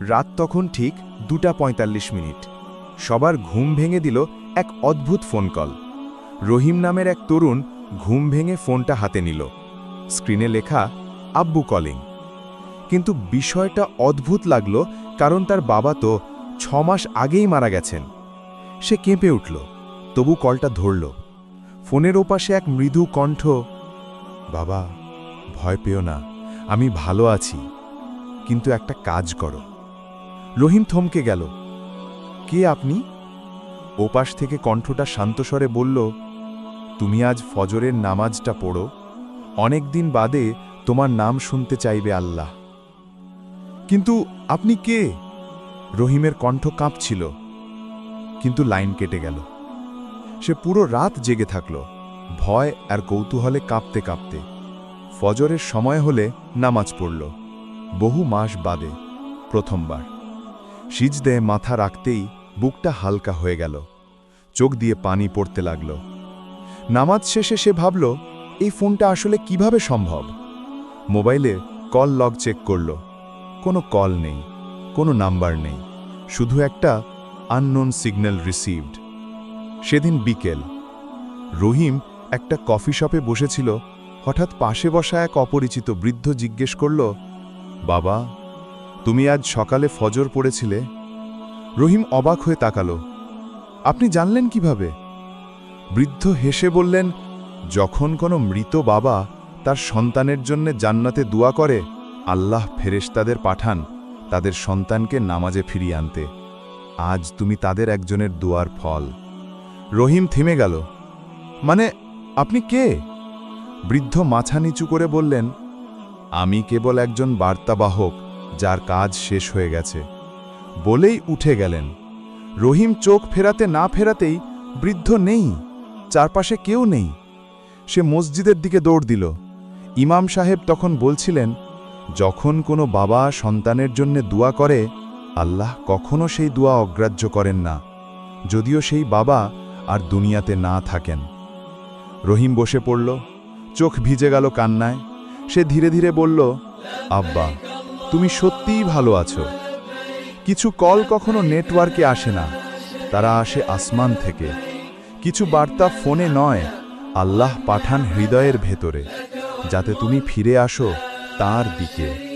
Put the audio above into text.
রাত তখন ঠিক দুটা পঁয়তাল্লিশ মিনিট। সবার ঘুম ভেঙে দিল এক অদ্ভুত ফোন কল। রহিম নামের এক তরুণ ঘুম ভেঙে ফোনটা হাতে নিল। স্ক্রিনে লেখা, আব্বু কলিং। কিন্তু বিষয়টা অদ্ভুত লাগল কারণ তার বাবা তো ছ মাস আগেই মারা গেছেন। সে কেঁপে উঠল, তবু কলটা ধরল। ফোনের ওপাশে এক মৃদু কণ্ঠ, বাবা, ভয় পেও না, আমি ভালো আছি, কিন্তু একটা কাজ করো। রহিম থমকে গেল। কে আপনি? ওপাশ থেকে কণ্ঠটা শান্তস্বরে বলল, তুমি আজ ফজরের নামাজটা পড়ো। অনেক দিন বাদে তোমার নাম শুনতে চাইবে আল্লাহ। কিন্তু আপনি কে? রহিমের কণ্ঠ কাঁপছিল, কিন্তু লাইন কেটে গেল। সে পুরো রাত জেগে থাকল, ভয় আর কৌতূহলে কাঁপতে কাঁপতে। ফজরের সময় হলে নামাজ পড়ল, বহু মাস বাদে প্রথমবার। সিজদে মাথা রাখতেই বুকটা হালকা হয়ে গেল। চোখ দিয়ে পানি পড়তে লাগল। নামাজ শেষে সে ভাবল, এই ফোনটা আসলে কীভাবে সম্ভব? মোবাইলে কল লগ চেক করল। কোনো কল নেই, কোনো নাম্বার নেই, শুধু একটা আননোন সিগন্যাল রিসিভড। সেদিন বিকেল। রহিম একটা কফি শপে বসেছিল, হঠাৎ পাশে বসা এক অপরিচিত বৃদ্ধ জিজ্ঞেস করল, বাবা তুমি আজ সকালে ফজর পড়েছিলে? রহিম অবাক হয়ে তাকালো। আপনি জানলেন কীভাবে? বৃদ্ধ হেসে বললেন, যখন কোনো মৃত বাবা তার সন্তানের জন্য জান্নাতে দোয়া করে, আল্লাহ ফেরেশতাদের পাঠান তাদের সন্তানকে নামাজে ফিরিয়ে আনতে। আজ তুমি তাদের একজনের দোয়ার ফল। রহিম থেমে গেল। মানে আপনি কে? বৃদ্ধ মাথা নিচু করে বললেন, আমি কেবল একজন বার্তাবাহক। যার কাজ শেষ হয়ে গেছে। বলেই উঠে গেলেন, রহিম চোখ ফেরাতে না ফেরাতেই বৃদ্ধ নেই, চারপাশে কেউ নেই। সে মসজিদের দিকে দৌড় দিল। ইমাম সাহেব তখন বলছিলেন, যখন কোনো বাবা সন্তানের জন্য দোয়া করে, আল্লাহ কখনো সেই দোয়া অগ্রাহ্য করেন না, যদিও সেই বাবা আর দুনিয়াতে না থাকেন। রহিম বসে পড়ল, চোখ ভিজে গেল কান্নায়। সে ধীরে ধীরে বলল, আব্বা তুমি সত্যিই ভালো আছো। কিছু কল কখনো নেটওয়ার্কে আসে না। তারা আসে আসমান থেকে। কিছু বার্তা ফোনে নয়। আল্লাহ পাঠান হৃদয়ের ভেতরে। যাতে তুমি ফিরে আসো তার দিকে।